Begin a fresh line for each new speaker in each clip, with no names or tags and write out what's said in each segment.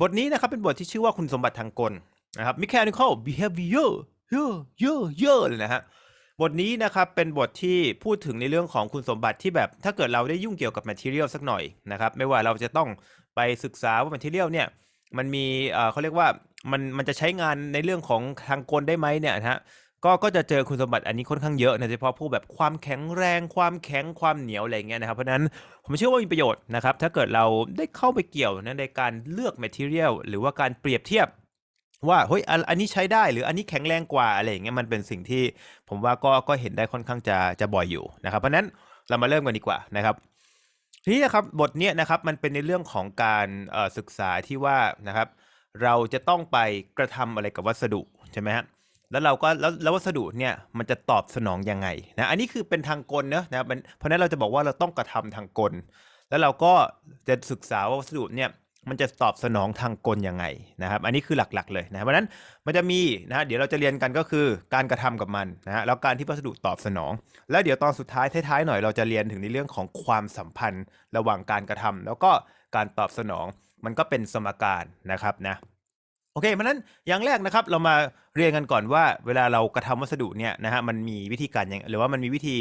บทนี้นะครับเป็นบทที่ชื่อว่าคุณสมบัติทางกลนะครับ mechanical behavior เยอะเยอะเยอะเลยนะฮะบทนี้นะครับเป็นบทที่พูดถึงในเรื่องของคุณสมบัติที่แบบ ถ้าเกิดเราได้ยุ่งเกี่ยวกับ material สักหน่อยนะครับ ไม่ว่าเราจะต้องไปศึกษาว่า material เนี่ยมันมีเอ่อเขาเรียกว่ามันมันจะใช้งานในเรื่องของทางกลได้ไหมเนี่ยนะฮะ ก็ก็จะเจอคุณสมบัติอันนี้ค่อนข้างเยอะนะโดยเฉพาะพวกแบบความแข็งแรง ความแข็งความเหนียวอะไรเงี้ยนะครับเพราะนั้นผมเชื่อว่ามีประโยชน์นะครับถ้าเกิดเราได้เข้าไปเกี่ยวนะในการเลือก material หรือว่าการเปรียบเทียบว่าเฮ้ยอันนี้ใช้ได้หรืออันนี้แข็งแรงกว่าอะไรอย่างเงี้ยมันเป็นสิ่งที่ผมว่าก็ก็เห็นได้ค่อนข้างจะจะบ่อยอยู่นะครับ เพราะนั้นเรามาเริ่มกันดีกว่านะครับทีนี้นะครับบทเนี้ยนะครับมันเป็นในเรื่องของการศึกษาที่ว่านะครับ เราจะต้องไปกระทำอะไรกับวัสดุใช่ไหมฮะ แล้วเราก็แล้วแล้ววัสดุเนี่ยมันจะตอบสนองยังไงนะอันนี้คือเป็นทางกลเนอะนะครับมันเพราะนั้นเราจะบอกว่าเราต้องกระทำทางกล แล้วเราก็จะศึกษาว่าวัสดุเนี่ยมันจะตอบสนองทางกลยังไงนะครับ อันนี้คือหลักๆเลยนะเพราะนั้นมันจะมีนะเดี๋ยวเราจะเรียนกันก็คือการกระทำกับมันนะฮะแล้วการที่วัสดุตอบสนอง แล้วเดี๋ยวตอนสุดท้ายท้ายๆหน่อยเราจะเรียนถึงในเรื่องของความสัมพันธ์ ระหว่างการกระทำแล้วก็การตอบสนองมันก็เป็นสมการนะครับนะ โอเคเพราะนั้นอย่างแรกนะครับเรามาเรียนกันก่อนว่า เวลาเรากระทำวัสดุเนี่ยนะฮะมันมีวิธีการยังหรือว่ามันมีวิธี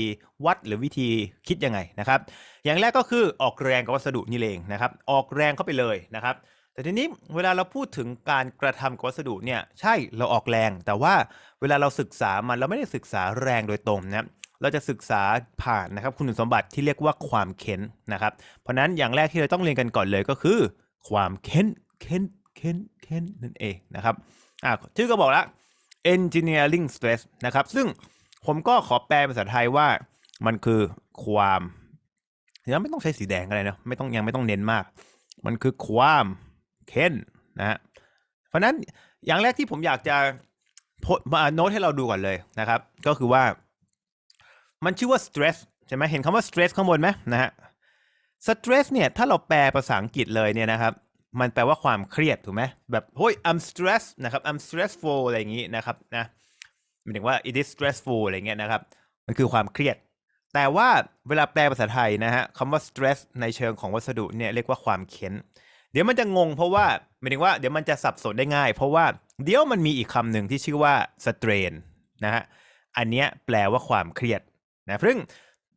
วัดหรือวิธีคิดยังไงนะครับ อย่างแรกก็คือออกแรงกับวัสดุนี่เองนะครับ ออกแรงเข้าไปเลยนะครับ แต่ทีนี้เวลาเราพูดถึงการกระทำกับวัสดุเนี่ยใช่เราออกแรง แต่ว่าเวลาเราศึกษามันเราไม่ได้ศึกษาแรงโดยตรงนะเราจะศึกษาผ่านนะครับคุณสมบัติที่เรียกว่าความเค้นนะครับ เพราะฉะนั้นอย่างแรกที่เราต้องเรียนกันก่อนเลยก็คือ ความเค้นเค้นเค้น เค้นนั่นเองนะครับอ่าชื่อก็บอกแล้ว engineering stress นะครับ ซึ่งผมก็ขอแปลเป็นภาษาไทยว่ามันคือความยังไม่ต้องใช้สีแดงอะไรนะไม่ต้องยังไม่ต้องเน้นมาก มันคือความเค้นนะฮะเพราะนั้นอย่างแรกที่ผมอยากจะมาโน้ตให้เราดูก่อนเลยนะครับ ก็คือว่า มันชื่อว่า stress ใช่ไหมเห็นคำว่า stress ข้างบนไหมนะฮะ stress เนี่ยถ้าเราแปลภาษาอังกฤษเลยเนี่ยนะครับ มันแปลว่าความเครียดถูกไหมแบบเฮ้ย I'm stressed นะครับ I'm stressful อะไรอย่างนี้นะครับนะหมายถึงว่า it is stressful อะไรเงี้ยนะครับ มันคือความเครียด แต่ว่าเวลาแปลภาษาไทยนะฮะคำว่า stress ในเชิงของวัสดุเนี่ยเรียกว่าความเค้น เดี๋ยวมันจะงงเพราะว่าหมายถึงว่าเดี๋ยวมันจะสับสนได้ง่าย เพราะว่าเดี๋ยวมันมีอีกคำหนึ่งที่ชื่อว่า strain นะฮะอันเนี้ยแปลว่าความเครียดนะซึ่ง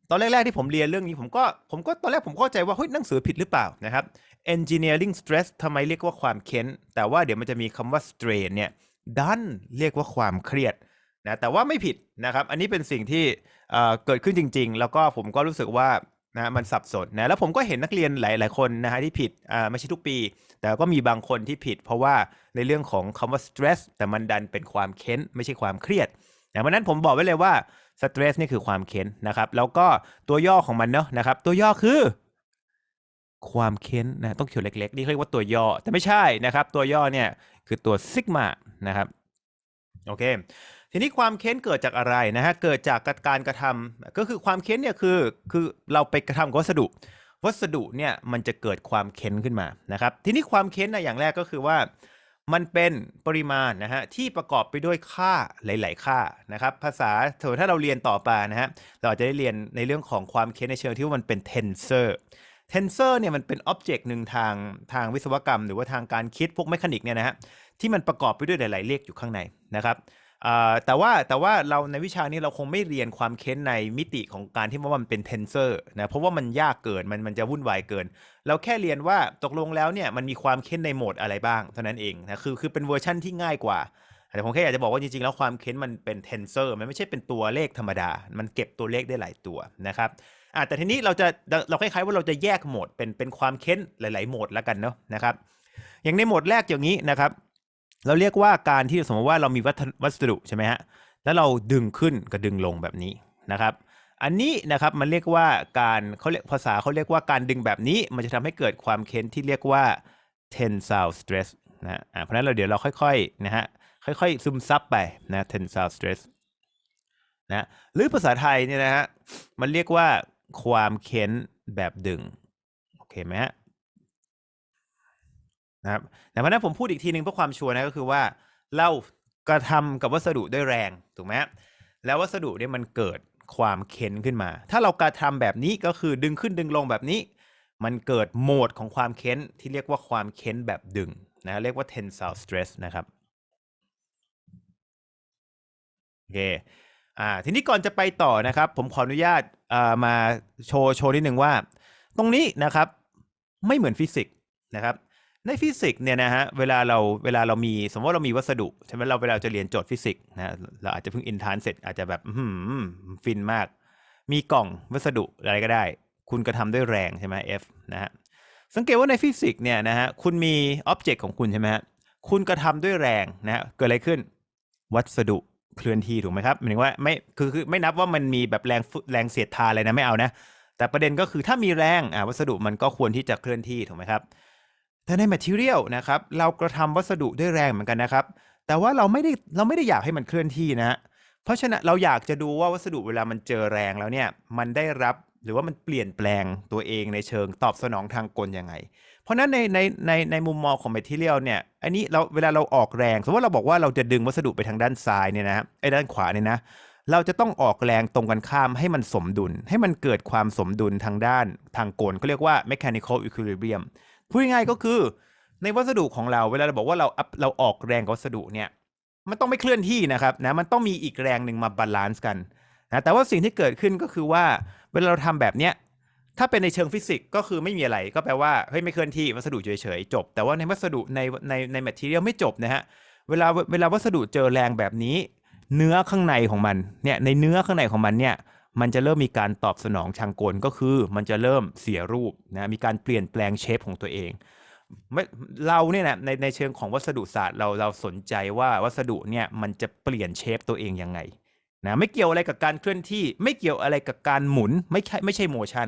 ตอนแรก ๆ ที่ผมเรียนเรื่องนี้ผมก็ผมก็ตอนแรกผมเข้าใจว่าเฮ้ยหนังสือผิดหรือเปล่านะครับ engineering stress ทำไมเรียกว่าความเค้น แต่ว่าเดี๋ยวมันจะมีคำว่า strain เนี่ยดันเรียกว่าความเครียดนะแต่ว่าไม่ผิดนะครับ อันนี้เป็นสิ่งที่เเกิดขึ้นจริง ๆ แล้วก็ผมก็รู้สึกว่านะมันสับสนนะแล้วผมก็เห็นนักเรียนหลาย ๆ คนนะฮะที่ผิดอ่าไม่ใช่ทุกปี แต่ก็มีบางคนที่ผิด เพราะว่าในเรื่องของคำว่า stress แต่มันดันเป็นความเค้น ไม่ใช่ความเครียดนะเพราะนั้นผมบอกไว้เลยว่า stress นี่คือความเค้นนะครับ แล้วก็ตัวย่อของมันเนาะนะครับ ตัวย่อคือ ความเค้นนะต้องเขียนเล็กๆ นี่เรียกว่าตัวย่อ แต่ไม่ใช่นะครับ ตัวย่อเนี่ยคือตัวซิกมานะครับโอเคทีนี้ความเค้นเกิดจากอะไรนะฮะ เกิดจากการกระทำก็คือความเค้นเนี่ยคือคือเราไปกระทำกับวัสดุ วัสดุเนี่ยมันจะเกิดความเค้นขึ้นมานะครับ ทีนี้ความเค้นนะอย่างแรกก็คือว่า มันเป็นปริมาณนะฮะที่ประกอบไปด้วยค่าหลาย ๆ ค่านะครับภาษาถ้าเราเรียนต่อไปนะฮะเราอาจจะได้เรียนในเรื่องของความเค้นในเชิงที่ว่ามันเป็นเทนเซอร์เทนเซอร์เนี่ยมันเป็นอ็อบเจกต์หนึ่งทางทางวิศวกรรม หรือว่าทางการคิดพวกแมคานิกเนี่ยนะฮะที่มันประกอบไปด้วยหลาย ๆ เลขอยู่ข้างในนะครับ แต่ว่าแต่ว่าเราในวิชานี้เราคงไม่เรียนความเค้นในมิติของการที่ว่ามันเป็น tensor นะเพราะว่ามันยากเกินมันมันจะวุ่นวายเกิน เราแค่เรียนว่าตกลงแล้วเนี่ยมันมีความเค้นในโหมดอะไรบ้างเท่านั้นเองนะคือคือเป็นเวอร์ชั่นที่ง่ายกว่าแต่ผมแค่อยากจะบอกว่าจริงๆ แล้วความเค้นมันเป็น tensor มันไม่ใช่เป็นตัวเลขธรรมดา มันเก็บตัวเลขได้หลายตัวนะครับอ่าแต่ทีนี้เราจะเราคล้ายๆว่าเราจะแยกโหมดเป็นเป็นความเค้นหลาย ๆโหมดแล้วกันเนาะนะครับอย่างในโหมดแรกอย่างนี้นะครับ เราเรียกว่าการที่สมมติว่าเรามีวัสดุใช่ไหมฮะแล้วเราดึงขึ้นกับดึงลงแบบนี้นะครับ อันนี้นะครับมันเรียกว่าการเขาเรียกภาษาเขาเรียกว่าการดึงแบบนี้ มันจะทำให้เกิดความเค้นที่เรียกว่า tensile stress นะะเพราะฉะนั้นเราเดี๋ยวเราค่อยๆนะฮะค่อยๆซึมซับไปนะ tensile stress นะหรือภาษาไทยเนี่ยนะฮะมันเรียกว่าความเค้นแบบดึง โอเคไหมฮะ นะครับแต่เพราะนั้นผมพูดอีกทีหนึ่งเพื่อความชัวร์นะก็คือว่าเรากระทำกับวัสดุด้วยแรงถูกไหมแล้ววัสดุเนี่ยมันเกิดความเค้นขึ้นมา ถ้าเรากระทำแบบนี้ก็คือดึงขึ้นดึงลงแบบนี้ มันเกิดโหมดของความเค้นที่เรียกว่าความเค้นแบบดึงนะฮะเรียกว่า tensile stress นะครับโอเคอ่าทีนี้ก่อนจะไปต่อนะครับ ผมขออนุญาตอ่ามาโชว์โชว์นิดหนึ่งว่า ตรงนี้นะครับไม่เหมือนฟิสิกส์นะครับ ในฟิสิกส์เนี่ยนะฮะเวลาเราเวลาเรามีสมมติว่าเรามีวัสดุใช่ไหมเราเวลาจะเรียนโจทย์ฟิสิกส์นะเราอาจจะเพิ่งอินทานเสร็จอาจจะแบบหือฟินมาก มีกล่องวัสดุอะไรก็ได้ คุณกระทำด้วยแรงใช่ไหม F นะฮะสังเกตว่าในฟิสิกส์เนี่ยนะฮะคุณมีอ็อบเจกต์ของคุณใช่ไหมฮะคุณกระทำด้วยแรงนะฮะเกิดอะไรขึ้นวัสดุเคลื่อนที่ถูกไหมครับหมายถึงว่าไม่คือคือไม่นับว่ามันมีแบบแรงแรงเสียดทานอะไรนะไม่เอานะแต่ประเด็นก็คือถ้ามีแรงอ่าวัสดุมันก็ควรที่จะเคลื่อนที่ถูกไหมครับ แต่ใน material นะครับเรากระทำวัสดุด้วยแรงเหมือนกันนะครับ แต่ว่าเราไม่ได้เราไม่ได้อยากให้มันเคลื่อนที่นะฮะเพราะฉะนั้นเราอยากจะดูว่าวัสดุเวลามันเจอแรงแล้วเนี่ยมันได้รับหรือว่ามันเปลี่ยนแปลงตัวเองในเชิงตอบสนองทางกลยังไง เพราะฉะนั้นในในในในมุมมองของ material เนี่ยอันนี้เราเวลาเราออกแรงสมมติว่าเราบอกว่าเราจะดึงวัสดุไปทางด้านซ้ายเนี่ยนะไอ้ด้านขวาเนี่ยนะเราจะต้องออกแรงตรงกันข้ามให้มันสมดุล ให้มันเกิดความสมดุลทางด้านทางกลเขาเรียกว่า mechanical equilibrium พูดง่ายก็คือในวัสดุของเราเวลาเราบอกว่าเราอัพเราออกแรงกับวัสดุเนี่ยมันต้องไม่เคลื่อนที่นะครับนะมันต้องมีอีกแรงหนึ่งมาบาลานซ์กันนะแต่ว่าสิ่งที่เกิดขึ้นก็คือว่าเวลาเราทำแบบเนี้ยถ้าเป็นในเชิงฟิสิกส์ก็คือไม่มีอะไรก็แปลว่าเฮ้ยไม่เคลื่อนที่วัสดุเฉยๆจบ แต่ว่าในวัสดุในในในแมทเทียลไม่จบนะฮะเวลาเวลาวัสดุเจอแรงแบบนี้ เนื้อข้างในของมันเนี่ยในเนื้อข้างในของมันเนี่ย มันจะเริ่มมีการตอบสนองทางกลก็คือ มันจะเริ่มเสียรูปนะมีการเปลี่ยนแปลงเชฟของตัวเองไม่เราเนี่ยนะในในเชิงของวัสดุศาสตร์เราเราสนใจว่าวัสดุเนี่ยมันจะเปลี่ยนเชฟตัวเองยังไงนะไม่เกี่ยวอะไรกับการเคลื่อนที่ ไม่เกี่ยวอะไรกับการหมุนไม่ใช่ไม่ใช่โมชัน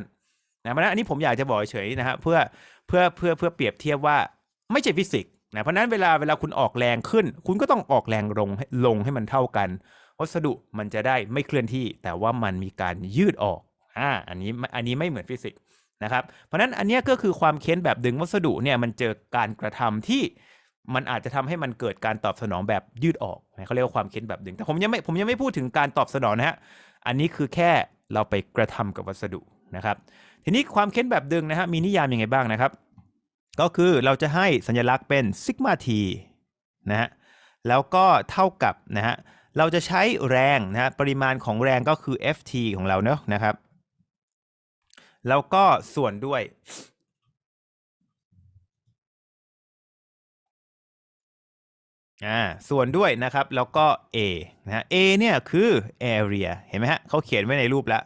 นะเพราะนั้นอันนี้ผมอยากจะบอกเฉยๆนะฮะเพื่อเพื่อเพื่อเพื่อเปรียบเทียบว่าไม่ใช่ฟิสิกส์นะเพราะฉะนั้นเวลาเวลาคุณออกแรงขึ้น คุณก็ต้องออกแรงลงให้ลงให้มันเท่ากัน วัสดุมันจะได้ไม่เคลื่อนที่ แต่ว่ามันมีการยืดออกอ่าอันนี้อันนี้ไม่เหมือนฟิสิกส์นะครับเพราะฉะนั้นอันเนี้ยก็คือความเค้นแบบดึงวัสดุเนี่ยมันเจอการกระทำที่มันอาจจะทำให้มันเกิดการตอบสนองแบบยืดออกนะเขาเรียกว่าความเค้นแบบดึง แต่ผมยังไม่ผมยังไม่พูดถึงการตอบสนองนะฮะอันนี้คือแค่เราไปกระทำกับวัสดุนะครับ ทีนี้ความเค้นแบบดึงนะฮะมีนิยามยังไงบ้างนะครับ ก็คือเราจะให้สัญลักษณ์เป็นซิกมาทีนะฮะแล้วก็เท่ากับนะฮะ เราจะใช้แรงนะฮะปริมาณของแรงก็คือ ft ของเราเนอะนะครับ แล้วก็ส่วนด้วย อ่า ส่วนด้วยนะครับ แล้วก็ A นะฮะ A เนี่ยคือ area เห็นไหมฮะเขาเขียนไว้ในรูปแล้ว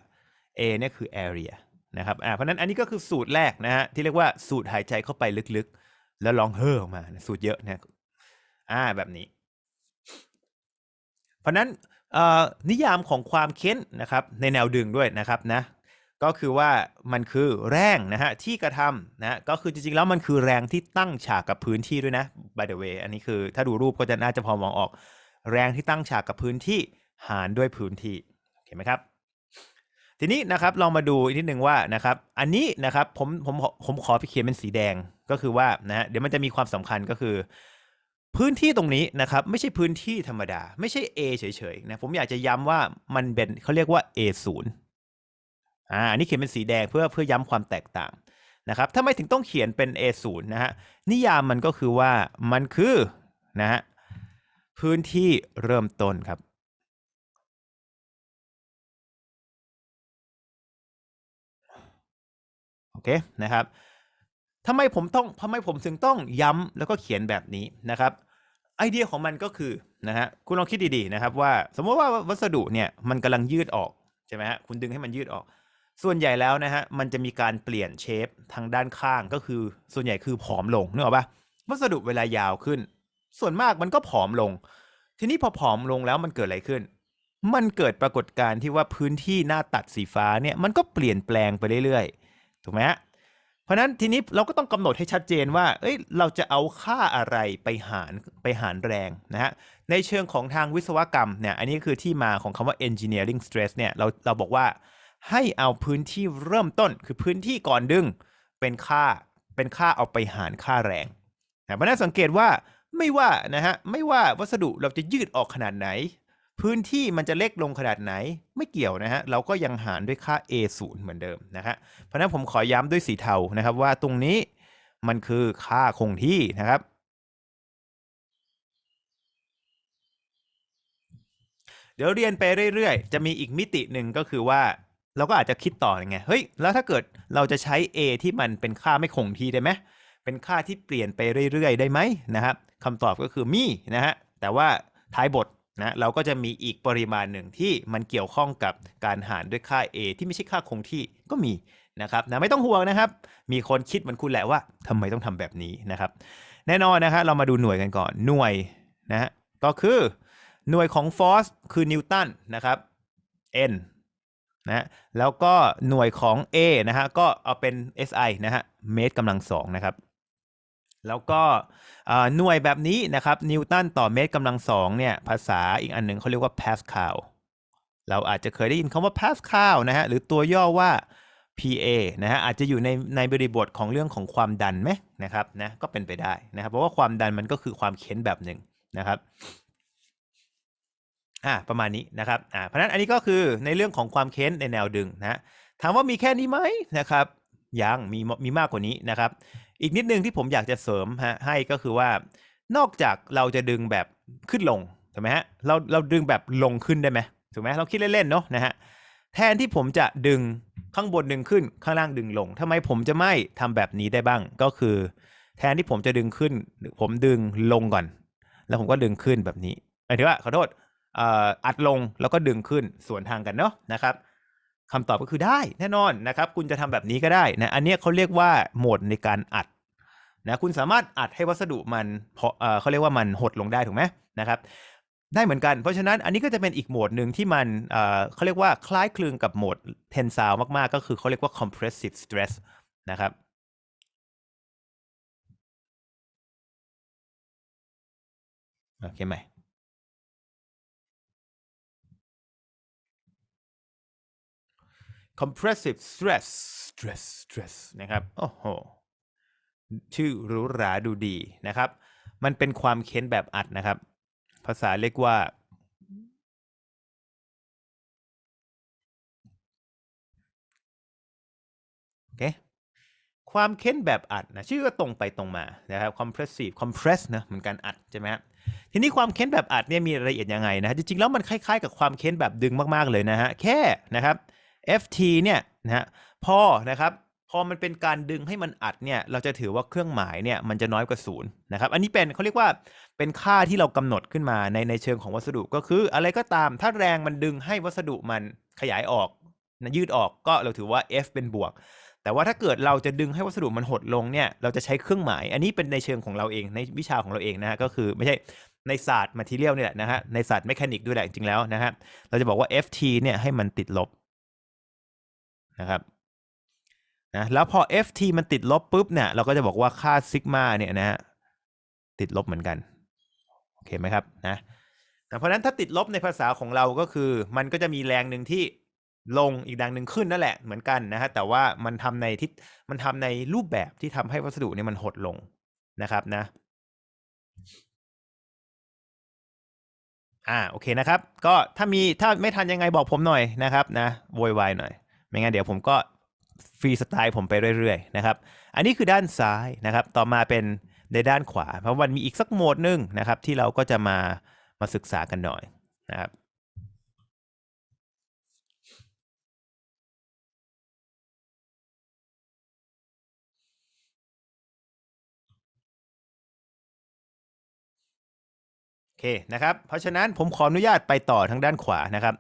A เนี่ยคือ area นะครับอ่าเพราะนั้นอันนี้ก็คือสูตรแรกนะฮะที่เรียกว่าสูตรหายใจเข้าไปลึกๆ แล้วลองเฮ่อออกมา สูตรเยอะนะอ่าแบบนี้ เพราะนั้นนิยามของความเค้นนะครับในแนวดึงด้วยนะครับนะก็คือว่ามันคือแรงนะฮะที่กระทำนะก็คือจริงๆแล้วมันคือแรงที่ตั้งฉากกับพื้นที่ด้วยนะ by the way อันนี้คือถ้าดูรูปก็จะน่าจะพอมองออก แรงที่ตั้งฉากกับพื้นที่หารด้วยพื้นที่เห็นไหมครับ ทีนี้นะครับลองมาดูอีกนิดนึงว่านะครับอันนี้นะครับผมผมผมขอไปเขียนเป็นสีแดงก็คือว่านะฮะเดี๋ยวมันจะมีความสำคัญก็คือ พื้นที่ตรงนี้นะครับไม่ใช่พื้นที่ธรรมดา ไม่ใช่ A เฉยๆนะผมอยากจะย้ำว่ามันเป็นเขาเรียกว่า A 0 อ่าอันนี้เขียนเป็นสีแดงเพื่อเพื่อย้ำความแตกต่างนะครับทำไมถึงต้องเขียนเป็น A0 นะฮะนิยามมันก็คือว่ามันคือนะฮะพื้นที่เริ่มต้นครับโอเคนะครับ ทำไมผมต้องทำไมผมถึงต้องย้ำแล้วก็เขียนแบบนี้นะครับ ไอเดียของมันก็คือนะฮะคุณลองคิดดีๆนะครับว่า สมมติว่าวัสดุเนี่ยมันกำลังยืดออกใช่ไหมฮะคุณดึงให้มันยืดออก ส่วนใหญ่แล้วนะฮะมันจะมีการเปลี่ยนเชฟทางด้านข้างก็คือส่วนใหญ่คือผอมลงนึกออกปะวัสดุเวลายาวขึ้น ส่วนมากมันก็ผอมลง ทีนี้พอผอมลงแล้วมันเกิดอะไรขึ้น มันเกิดปรากฏการณ์ที่ว่าพื้นที่หน้าตัดสีฟ้าเนี่ยมันก็เปลี่ยนแปลงไปเรื่อยๆถูกไหมฮะ เพราะนั้นทีนี้เราก็ต้องกำหนดให้ชัดเจนว่า เอ้ย เราจะเอาค่าอะไรไปหารไปหารแรงนะฮะ ในเชิงของทางวิศวกรรมเนี่ย อันนี้คือที่มาของคำว่า engineering stress เนี่ย เราเราบอกว่าให้เอาพื้นที่เริ่มต้นคือพื้นที่ก่อนดึงเป็นค่าเป็นค่าเอาไปหารค่าแรงนะเพราะนั้นสังเกตว่าไม่ว่านะฮะ ไม่ว่าวัสดุเราจะยืดออกขนาดไหน พื้นที่มันจะเล็กลงขนาดไหนไม่เกี่ยวนะฮะเราก็ยังหารด้วยค่า A0 เหมือนเดิมนะฮะเพราะนั้นผมขอย้ำด้วยสีเทานะครับว่าตรงนี้มันคือค่าคงที่นะครับ เดี๋ยวเรียนไปเรื่อยๆ จะมีอีกมิติหนึ่งก็คือว่าเราก็อาจจะคิดต่อไงเฮ้ยแล้วถ้าเกิดเราจะใช้ A ที่มันเป็นค่าไม่คงที่ได้ไหมเป็นค่าที่เปลี่ยนไปเรื่อยๆ ได้ไหมนะครับคำตอบก็คือมีนะฮะแต่ว่าท้ายบท นะเราก็จะมีอีกปริมาณหนึ่งที่มันเกี่ยวข้องกับการหารด้วยค่า a ที่ไม่ใช่ค่าคงที่ก็มีนะครับนะไม่ต้องห่วงนะครับ มีคนคิดเหมือนคุณแหละว่าทำไมต้องทำแบบนี้นะครับ แน่นอนนะฮะเรามาดูหน่วยกันก่อนหน่วยนะฮะก็คือหน่วยของฟอสคือนิวตันนะครับ n นะฮะแล้วก็หน่วยของ a นะฮะก็เอาเป็น SI นะฮะเมตรกำลังสองนะครับ แล้วก็หน่วยแบบนี้นะครับนิวตันต่อเมตรกำลังสองเนี่ยภาษาอีกอันหนึ่งเขาเรียกว่าพาสคาลเราอาจจะเคยได้ยินคำว่าพาสคาลนะฮะหรือตัวย่อว่า PA นะฮะอาจจะอยู่ในในบริบทของเรื่องของความดันไหมนะครับนะก็เป็นไปได้นะครับ เพราะว่าความดันมันก็คือความเค้นแบบหนึ่งนะครับอ่าประมาณนี้นะครับอ่าเพราะนั้นอันนี้ก็คือในเรื่องของความเค้นในแนวดึงนะฮะถามว่ามีแค่นี้ไหมนะครับยังมีมีมากกว่านี้นะครับ อีกนิดนึงที่ผมอยากจะเสริมฮะให้ก็คือว่านอกจากเราจะดึงแบบขึ้นลงถูกไหมฮะเราเราดึงแบบลงขึ้นได้ไหมถูกไหมเราคิดเล่นๆเนาะนะฮะแทนที่ผมจะดึงข้างบนดึงขึ้นข้างล่างดึงลงทำไมผมจะไม่ทำแบบนี้ได้บ้างก็คือ แทนที่ผมจะดึงขึ้น ผมดึงลงก่อน แล้วผมก็ดึงขึ้นแบบนี้หมายถึงว่าขอโทษอัดลงแล้วก็ดึงขึ้นสวนทางกันเนาะนะครับ คำตอบก็คือได้แน่นอนนะครับ คุณจะทำแบบนี้ก็ได้นะอันนี้เขาเรียกว่าโหมดในการอัดนะคุณสามารถอัดให้วัสดุมันเขาเรียกว่ามันหดลงได้ถูกไหมนะครับได้เหมือนกัน เพราะฉะนั้นอันนี้ก็จะเป็นอีกโหมดหนึ่งที่มันเอ่อเขาเรียกว่าคล้ายคลึงกับโหมด tensile มากๆ ก็คือเขาเรียกว่า compressive stress นะครับโอเคไหม compressive stress stress stress นะครับ โอ้โห ชื่อหรูหราดูดีนะครับ มันเป็นความเค้นแบบอัดนะครับ ภาษาเรียกว่า โอเค ความเค้นแบบอัดนะ ชื่อก็ตรงไปตรงมา นะครับ compressive compress นะเหมือนการอัดใช่ไหมทีนี้ความเค้นแบบอัดเนี่ยมีรายละเอียดยังไงนะฮะจริงๆ แล้วมันคล้ายๆ กับความเค้นแบบดึงมากๆ เลยนะฮะ แค่นะครับ ft เนี่ยนะฮะพอนะครับพอมันเป็นการดึงให้มันอัดเนี่ยเราจะถือว่าเครื่องหมายเนี่ยมันจะน้อยกว่าศูนย์นะครับอันนี้เป็นเขาเรียกว่าเป็นค่าที่เรากำหนดขึ้นมาในในเชิงของวัสดุก็คืออะไรก็ตามถ้าแรงมันดึงให้วัสดุมันขยายออกนะยืดออกก็เราถือว่า f เป็นบวก แต่ว่าถ้าเกิดเราจะดึงให้วัสดุมันหดลงเนี่ยเราจะใช้เครื่องหมาย อันนี้เป็นในเชิงของเราเองในวิชาของเราเองนะฮะก็คือไม่ใช่ในศาสตร์ material นี่แหละนะฮะในศาสตร์ mechanic ด้วยแหละจริงๆแล้วนะฮะเราจะบอกว่า ft เนี่ยให้มันติดลบ นะครับนะแล้วพอ ft มันติดลบปุ๊บเนี่ยเราก็จะบอกว่าค่าซิกมาเนี่ยนะฮะติดลบเหมือนกันโอเคไหมครับนะแต่เพราะนั้นถ้าติดลบในภาษาของเราก็คือ มันก็จะมีแรงหนึ่งที่ลงอีกแรงหนึ่งขึ้นนั่นแหละเหมือนกันนะฮะแต่ว่ามันทำในทิศมันทำในรูปแบบที่ทำให้วัสดุเนี่ยมันหดลงนะครับนะอ่าโอเคนะครับ ก็ถ้ามีถ้าไม่ทันยังไงบอกผมหน่อยนะครับนะโวยวายหน่อย ไม่งั้นเดี๋ยวผมก็ฟรีสไตล์ผมไปเรื่อยๆนะครับ อันนี้คือด้านซ้ายนะครับ ต่อมาเป็นในด้านขวา เพราะมันมีอีกสักโหมดหนึ่งนะครับ ที่เราก็จะมามาศึกษากันหน่อยนะครับโอเคนะครับ เพราะฉะนั้นผมขออนุญาตไปต่อทางด้านขวานะครับ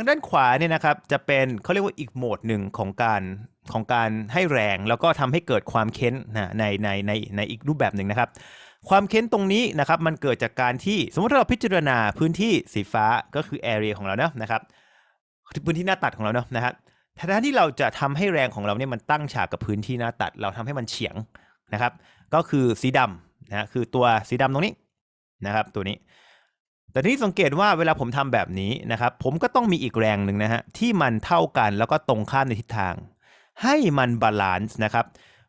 างด้านขวาเนี่ยนะครับจะเป็นเขาเรียกว่าอีกโหมดหนึ่งของการของการให้แรงแล้วก็ทำให้เกิดความเค้นนะในในในในอีกรูปแบบหนึ่งนะครับ ความเค้นตรงนี้นะครับมันเกิดจากการที่สมมติเราพิจารณาพื้นที่สีฟ้าก็คือ area ของเราเนาะนะครับพื้นที่หน้าตัดของเราเนาะนะครับแทนที่เราจะทำให้แรงของเราเนี่ยมันตั้งฉากกับพื้นที่หน้าตัด เราทำให้มันเฉียงนะครับ ก็คือสีดำนะคือตัวสีดำตรงนี้นะครับ ตัวนี้ แต่ที่สังเกตว่าเวลาผมทำแบบนี้นะครับ ผมก็ต้องมีอีกแรงหนึ่งนะฮะที่มันเท่ากันแล้วก็ตรงข้ามในทิศทาง ให้มันบาลานซ์นะครับ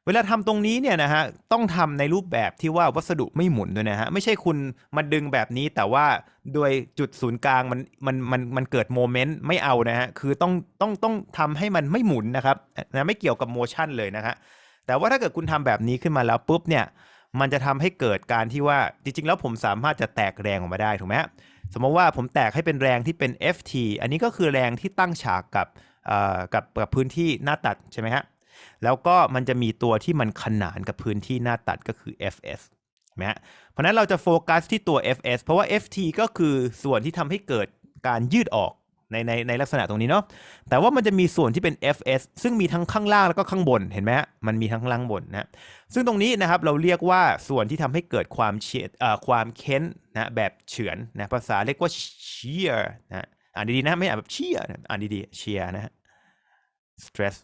เวลาทำตรงนี้เนี่ยนะฮะต้องทำในรูปแบบที่ว่าวัสดุไม่หมุนด้วยนะฮะไม่ใช่คุณมาดึงแบบนี้แต่ว่าโดยจุดศูนย์กลางมันมันมันมันเกิดโมเมนต์ไม่เอานะฮะคือต้องต้องต้องทำให้มันไม่หมุนนะครับนะไม่เกี่ยวกับโมชั่นเลยนะฮะแต่ว่าถ้าเกิดคุณทำแบบนี้ขึ้นมาแล้วปุ๊บเนี่ย มันจะทำให้เกิดการที่ว่าจริงๆ แล้วผมสามารถจะแตกแรงออกมาได้ถูกไหมฮะสมมติว่าผมแตกให้เป็นแรงที่เป็น ft อันนี้ก็คือแรงที่ตั้งฉากกับอ่อกับกับพื้นที่หน้าตัดใช่ไหมฮะแล้วก็มันจะมีตัวที่มันขนานกับพื้นที่หน้าตัดก็คือ fs นไหมฮะเพราะฉะนั้นเราจะโฟกัสที่ตัว fs เพราะว่า ft ก็คือส่วนที่ทำให้เกิดการยืดออก ในในในลักษณะตรงนี้เนาะแต่ว่ามันจะมีส่วนที่เป็น fs ซึ่งมีทั้งข้างล่างแล้วก็ข้างบนเห็นไหมมันมีทั้งข้างล่างบนนะซึ่งตรงนี้นะครับเราเรียกว่าส่วนที่ทำให้เกิดความเฉียดความเค้นนะแบบเฉือนนะภาษาเรียกว่า shear นะอ่านดีๆนะไม่อ่านแบบ shear นะอ่านดีๆ shear นะฮะ stress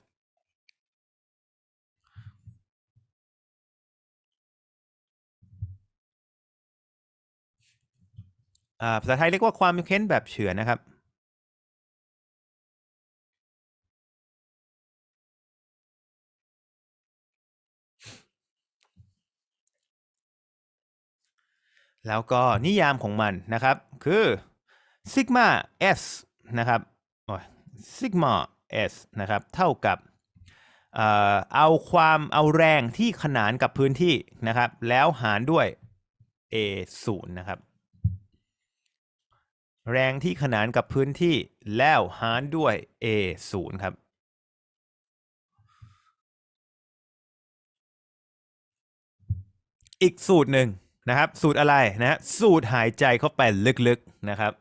ภาษาไทยเรียกว่าความเค้นแบบเฉือนนะครับ แล้วก็นิยามของมันนะครับ คือ sigma s นะครับโอ้ย sigma s นะครับ เท่ากับเออเอาความเอาแรงที่ขนานกับพื้นที่นะครับ แล้วหารด้วย a 0นะครับ แรงที่ขนานกับพื้นที่แล้วหารด้วย a 0ครับ อีกสูตรหนึ่ง นะครับสูตรอะไรนะฮะสูตรหายใจเข้าไปลึกๆนะครับ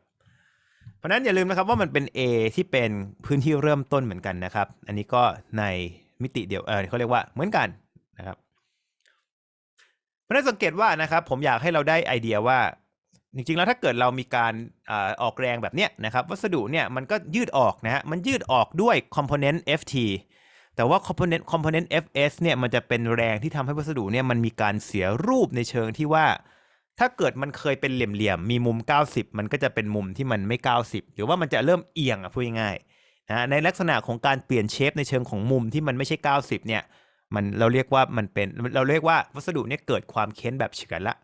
เพราะนั้นอย่าลืมนะครับว่ามันเป็น A ที่เป็นพื้นที่เริ่มต้นเหมือนกันนะครับ อันนี้ก็ในมิติเดียวเออเขาเรียกว่าเหมือนกันนะครับเพราะนั้นสังเกตว่านะครับ ผมอยากให้เราได้ไอเดียว่า จริงๆแล้วถ้าเกิดเรามีการอออกแรงแบบเนี้ยนะครับ วัสดุเนี่ยมันก็ยืดออกนะฮะมันยืดออกด้วย component ft แต่ว่า component component fs เนี่ยมันจะเป็นแรงที่ทำให้วัสดุเนี่ยมันมีการเสียรูปในเชิงที่ว่า ถ้าเกิดมันเคยเป็นเหลี่ยมๆมีมุม 90 มันก็จะเป็นมุมที่มันไม่ 90 หรือว่ามันจะเริ่มเอียงอะพูดง่ายๆนะในลักษณะของการเปลี่ยนเชฟในเชิงของมุมที่มันไม่ใช่ 90 เนี่ยมันเราเรียกว่ามันเป็นเราเรียกว่าวัสดุเนี่ยเกิดความเค้นแบบเฉือนละ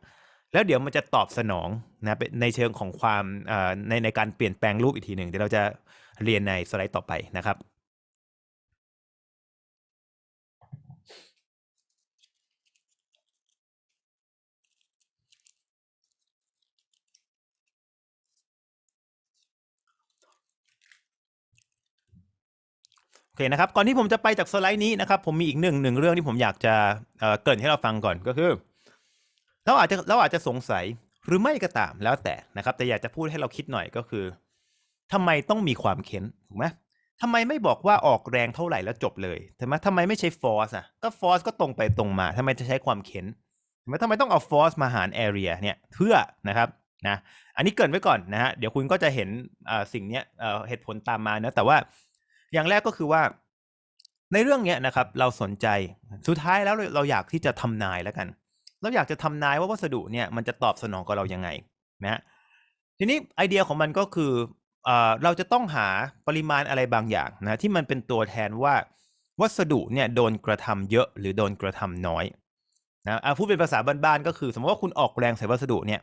แล้วเดี๋ยวมันจะตอบสนองนะในเชิงของความในในการเปลี่ยนแปลงรูปอีกทีหนึ่งเดี๋ยวเราจะเรียนในสไลด์ต่อไปนะครับ คนะครับก่อนที่ผมจะไปจากสไลด์นี้นะครับผมมีอีกหนึ่งหนึ่งเรื่องที่ผมอยากจะเออเกรินให้เราฟังก่อนก็คือเราอาจจะเราอาจจะสงสัยหรือไม่ก็ตามแล้วแต่นะครับ แต่อยากจะพูดให้เราคิดหน่อยก็คือทำไมต้องมีความเค้นถูกไหมทำไมไม่บอกว่าออกแรงเท่าไหร่แล้วจบเลยทำไมทำไมไม่ใช้ฟอร์สอะก็ฟอร์สก็ตรงไปตรงมาทำไมจะใช้ความเค้นทำไมทำไมต้องเอาฟอร์สมาหารแอเรียเนี่ยเพื่อนะครับนะอันนี้เกินไว้ก่อนนะฮะเดี๋ยวคุณก็จะเห็นอ่าสิ่งเนี้ยอ่อเหตุผลตามมานะแต่ว่า อย่างแรกก็คือว่า ในเรื่องเนี้ยนะครับ เราสนใจสุดท้ายแล้วเราอยากที่จะทำนายแล้วกัน เราอยากจะทำนายว่าวัสดุเนี่ยมันจะตอบสนองกับเรายังไงนะทีนี้ไอเดียของมันก็คือเอเราจะต้องหาปริมาณอะไรบางอย่างนะที่มันเป็นตัวแทนว่าวัสดุเนี่ยโดนกระทำเยอะหรือโดนกระทำน้อยนะพูดเป็นภาษาบ้านๆก็คือ สมมติว่าคุณออกแรงใส่วัสดุเนี่ย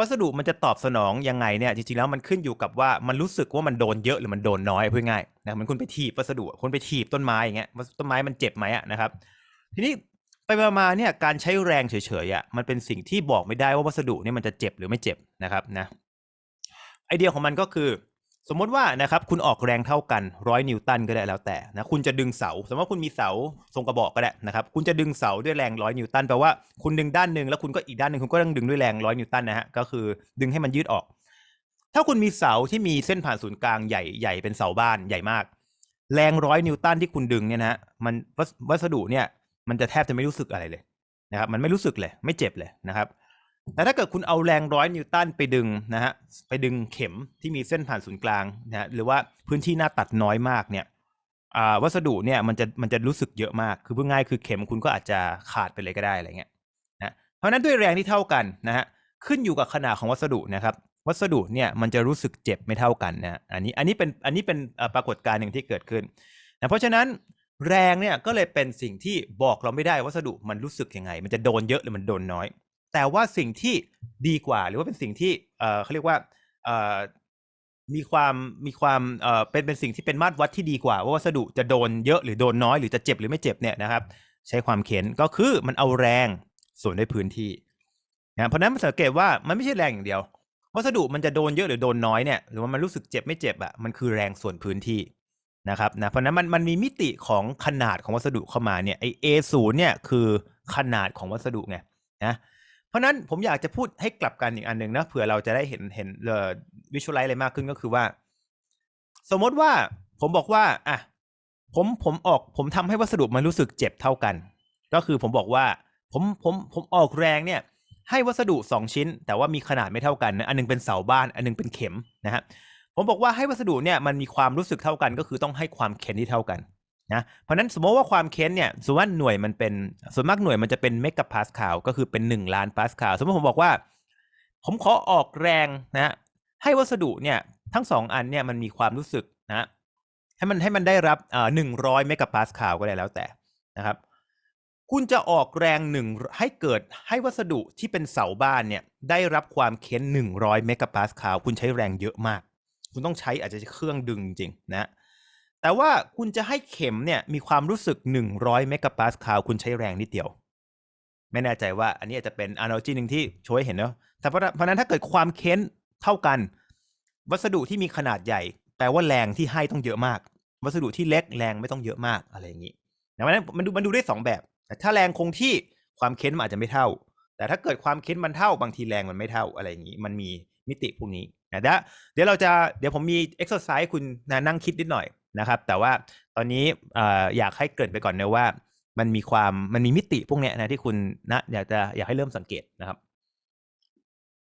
วัสดุมันจะตอบสนองยังไงเนี่ยจริงๆแล้วมันขึ้นอยู่กับว่ามันรู้สึกว่ามันโดนเยอะหรือมันโดนน้อยพูดง่ายนะมันคุณไปถีบวัสดุคุณไปถีบต้นไม้อย่างเงี้ยต้นไม้มันเจ็บไหมอะนะครับ ทีนี้ไปมาเนี่ยการใช้แรงเฉยๆอะมันเป็นสิ่งที่บอกไม่ได้ว่าวัสดุเนี่ยมันจะเจ็บหรือไม่เจ็บนะครับนะไอเดียของมันก็คือ สมมติว่านะครับคุณออกแรงเท่ากันร้อยนิวตันก็ได้แล้วแต่นะคุณจะดึงเสา สมมติว่าคุณมีเสาทรงกระบอกก็ได้นะครับคุณจะดึงเสาด้วยแรงร้อยนิวตันแปลว่าคุณดึงด้านหนึ่งแล้วคุณก็อีกด้านหนึ่งคุณก็ต้องดึงด้วยแรงร้อยนิวตันนะฮะก็คือดึงให้มันยืดออก ถ้าคุณมีเสาที่มีเส้นผ่านศูนย์กลางใหญ่ใหญ่เป็นเสาบ้านใหญ่มาก แรงร้อยนิวตันที่คุณดึงเนี่ยนะฮะมันวัสวัสดุเนี่ยมันจะแทบจะไม่รู้สึกอะไรเลยนะครับมันไม่รู้สึกเลย ไม่เจ็บเลยนะครับ แต่ถ้าเกิดคุณเอาแรงร้อยนิวตันไปดึงนะฮะไปดึงเข็มที่มีเส้นผ่านศูนย์กลางนะฮะหรือว่าพื้นที่หน้าตัดน้อยมากเนี่ยวัสดุเนี่ยมันจะมันจะรู้สึกเยอะมาก คือเพูดง่ายคือเข็มคุณก็อาจจะขาดไปเลยก็ได้อะไรเงี้ยนะเพราะนั้นด้วยแรงที่เท่ากันนะฮะขึ้นอยู่กับขนาดของวัสดุนะครับ วัสดุเนี่ยมันจะรู้สึกเจ็บไม่เท่ากันนะอันนี้อันนี้เป็นอันนี้เป็นปรากฏการณ์หนึ่งที่เกิดขึ้นนะเพราะฉะนั้นแรงเนี่ยก็เลยเป็นสิ่งที่บอกเราไม่ได้วัสดุมันรู้สึกยังไง มันจะโดนเยอะหรือมันโดนน้อย แต่ว่าสิ่งที่ดีกว่า หรือว่าเป็นสิ่งที่เออเขาเรียกว่าเออมีความมีความเออเป็นเป็นสิ่งที่เป็นมาตรวัดที่ดีกว่า ว่าวัสดุจะโดนเยอะหรือโดนน้อยหรือจะเจ็บหรือไม่เจ็บเนี่ยนะครับ ใช้ความเข็นก็คือมันเอาแรงส่วนด้วยพื้นที่นะเพราะนั้นมันสังเกตว่ามันไม่ใช่แรงอย่างเดียว วัสดุมันจะโดนเยอะหรือโดนน้อยเนี่ยหรือว่ามันรู้สึกเจ็บไม่เจ็บอะมันคือแรงส่วนพื้นที่นะครับนะเพราะนั้นมันมันมีมิติของขนาดของวัสดุเข้ามาเนี่ยไอ A ศูนย์เนี่ยคือขนาดของวัสดุไงนะ เพราะนั้นผมอยากจะพูดให้กลับกันอีกอันหนึ่งนะเผื่อเราจะได้เห็นเห็นเอ่อวิชวลไลซ์อะไรมากขึ้นก็คือว่า สมมติว่าผมบอกว่าอะผมผมออกผมทำให้วัสดุมันรู้สึกเจ็บเท่ากัน ก็คือผมบอกว่าผมผมผมออกแรงเนี่ย ให้วัสดุ 2 ชิ้น แต่ว่ามีขนาดไม่เท่ากันนะอันหนึงเป็นเสาบ้าน อันหนึงเป็นเข็มนะฮะผมบอกว่าให้วัสดุเนี่ยมันมีความรู้สึกเท่ากัน ก็คือต้องให้ความเค้นที่เท่ากัน นะเพราะนั้นสมมติว่าความเค้นเนี่ยสมมติว่าหน่วยมันเป็นส่วนมากหน่วยมันจะเป็นเมกะพาสคาลก็คือเป็น 1 ล้านพาสคาลสมมติผมบอกว่า ผมขอออกแรงนะฮะให้วัสดุเนี่ยทั้งสองอันเนี่ยมันมีความรู้สึกนะให้มันให้มันได้รับเอ่อหนึ่งร้อยเมกะพาสคาลก็ได้แล้วแต่นะครับ คุณจะออกแรงหนึ่งให้เกิดให้วัสดุที่เป็นเสาบ้านเนี่ยได้รับความเค้นหนึ่งร้อยเมกะพาสคาลคุณใช้แรงเยอะมาก คุณต้องใช้อาจจะเครื่องดึงจริงนะ แต่ว่าคุณจะให้เข็มเนี่ยมีความรู้สึกหนึ่งร้อยเมกะพาสคาลคุณใช้แรงนิดเดียว ไม่แน่ใจว่าอันนี้อาจจะเป็น analog หนึ่งที่ช่วยเห็นเนาะแต่เพราะเพราะนั้นถ้าเกิดความเค้นเท่ากัน วัสดุที่มีขนาดใหญ่ แปลว่าแรงที่ให้ต้องเยอะมาก วัสดุที่เล็กแรงไม่ต้องเยอะมากอะไรอย่างนี้ดังนั้นมันดูมันดูได้สองแบบ แต่ถ้าแรงคงที่ความเค้นมันอาจจะไม่เท่า แต่ถ้าเกิดความเค้นมันเท่าบางทีแรงมันไม่เท่าอะไรอย่างนี้ มันมีมิติพวกนี้นะเดี๋ยวเดี๋ยวเราจะเดี๋ยวผมมี exercise ให้คุณนะนั่งคิดนิดหน่อย นะครับ แต่ว่าตอนนี้อยากให้เกรินไปก่อนนะว่า มันมีความมันมีมิติพวกนี้นะที่คุณนะอยากจะอยากให้เริ่มสังเกตนะครับ